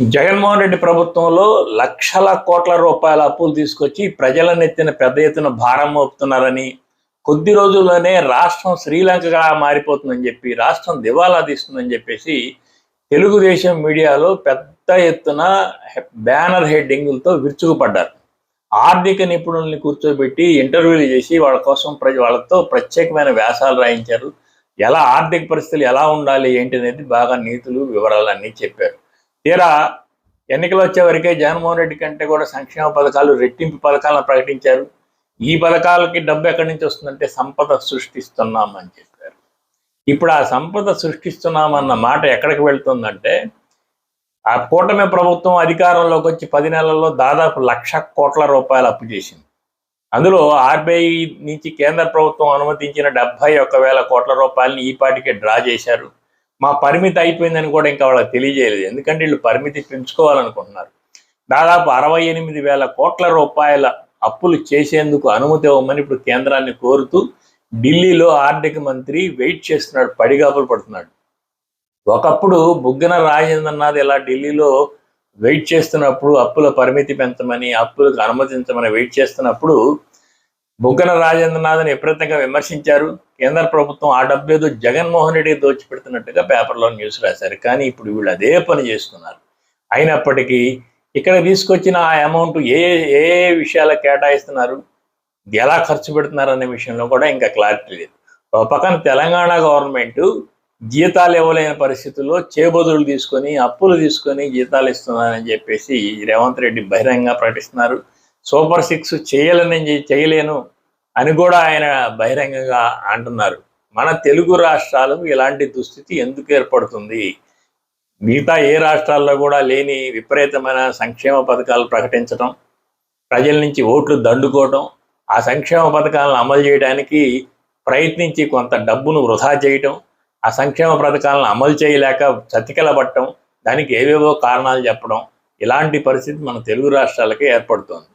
జగన్మోహన్ రెడ్డి ప్రభుత్వంలో లక్షల కోట్ల రూపాయల అప్పులు తీసుకొచ్చి ప్రజల నెత్తిన పెద్ద ఎత్తున భారం మోపుతున్నారని కొద్ది రోజుల్లోనే రాష్ట్రం శ్రీలంకగా మారిపోతుందని చెప్పి రాష్ట్రం దివాలా తీస్తుందని చెప్పేసి తెలుగుదేశం మీడియాలో పెద్ద ఎత్తున బ్యానర్ హెడ్డింగులతో విరుచుకుపడ్డారు. ఆర్థిక నిపుణుల్ని కూర్చోబెట్టి ఇంటర్వ్యూలు చేసి వాళ్ళ కోసం ప్రజ వాళ్ళతో ప్రత్యేకమైన వ్యాసాలు రాయించారు. ఎలా ఆర్థిక పరిస్థితులు ఎలా ఉండాలి ఏంటి అనేది బాగా నీతులు వివరాలన్నీ చెప్పారు. తీరా ఎన్నికలు వచ్చే వరకే జగన్మోహన్ రెడ్డి కంటే కూడా సంక్షేమ పథకాలు రెట్టింపు పథకాలను ప్రకటించారు. ఈ పథకాలకి డబ్బు ఎక్కడి నుంచి వస్తుందంటే సంపద సృష్టిస్తున్నామని చెప్పారు. ఇప్పుడు ఆ సంపద సృష్టిస్తున్నామన్న మాట ఎక్కడికి వెళ్తుందంటే ఆ కూటమి ప్రభుత్వం అధికారంలోకి వచ్చి పది నెలల్లో దాదాపు లక్ష కోట్ల రూపాయలు అప్పు చేసింది. అందులో ఆర్బీఐ నుంచి కేంద్ర ప్రభుత్వం అనుమతించిన డెబ్బై ఒక్క వేల కోట్ల రూపాయలని ఈ పాటికే డ్రా చేశారు. మా పరిమితి అయిపోయిందని కూడా ఇంకా వాళ్ళకి తెలియజేయలేదు. ఎందుకంటే వీళ్ళు పరిమితి పెంచుకోవాలనుకుంటున్నారు. దాదాపు అరవై ఎనిమిది వేల కోట్ల రూపాయల అప్పులు చేసేందుకు అనుమతి ఇవ్వమని ఇప్పుడు కేంద్రాన్ని కోరుతూ ఢిల్లీలో ఆర్థిక మంత్రి వెయిట్ చేస్తున్నాడు పడిగాపులు పడుతున్నాడు. ఒకప్పుడు బుగ్గన రాజేంద్రనాథ్ ఇలా ఢిల్లీలో వెయిట్ చేస్తున్నప్పుడు అప్పుల పరిమితి పెంచమని అప్పులకు అనుమతించమని వెయిట్ చేస్తున్నప్పుడు బుగ్గన రాజేంద్రనాథ్ని విపరీతంగా విమర్శించారు. కేంద్ర ప్రభుత్వం ఆ డబ్బు ఏదో జగన్మోహన్ రెడ్డి దోచిపెడుతున్నట్టుగా పేపర్లో న్యూస్ రాశారు. కానీ ఇప్పుడు వీళ్ళు అదే పని చేస్తున్నారు. అయినప్పటికీ ఇక్కడ తీసుకొచ్చిన ఆ అమౌంట్ ఏ ఏ విషయాలకు కేటాయిస్తున్నారు? ఎలా ఖర్చు పెడుతున్నారు అనే విషయంలో కూడా ఇంకా క్లారిటీ లేదు. ఒక పక్కన తెలంగాణ గవర్నమెంట్ జీతాలు ఇవ్వలేని పరిస్థితుల్లో చేబదులు తీసుకొని అప్పులు తీసుకొని జీతాలు ఇస్తున్నారని చెప్పేసి రేవంత్ రెడ్డి బహిరంగంగా ప్రకటిస్తున్నారు. సూపర్ సిక్స్ చేయలేని చేయలేను. అని కూడా ఆయన బహిరంగంగా అంటున్నారు. మన తెలుగు రాష్ట్రాలకు ఇలాంటి దుస్థితి ఎందుకు ఏర్పడుతుంది? మిగతా ఏ రాష్ట్రాల్లో కూడా లేని విపరీతమైన సంక్షేమ పథకాలు ప్రకటించడం ప్రజల నుంచి ఓట్లు దండుకోవటం ఆ సంక్షేమ పథకాలను అమలు చేయడానికి ప్రయత్నించి కొంత డబ్బును వృధా చేయటం ఆ సంక్షేమ పథకాలను అమలు చేయలేక చతికిలబట్టడం దానికి ఏవేవో కారణాలు చెప్పడం ఇలాంటి పరిస్థితి మన తెలుగు రాష్ట్రాలకే ఏర్పడుతోంది.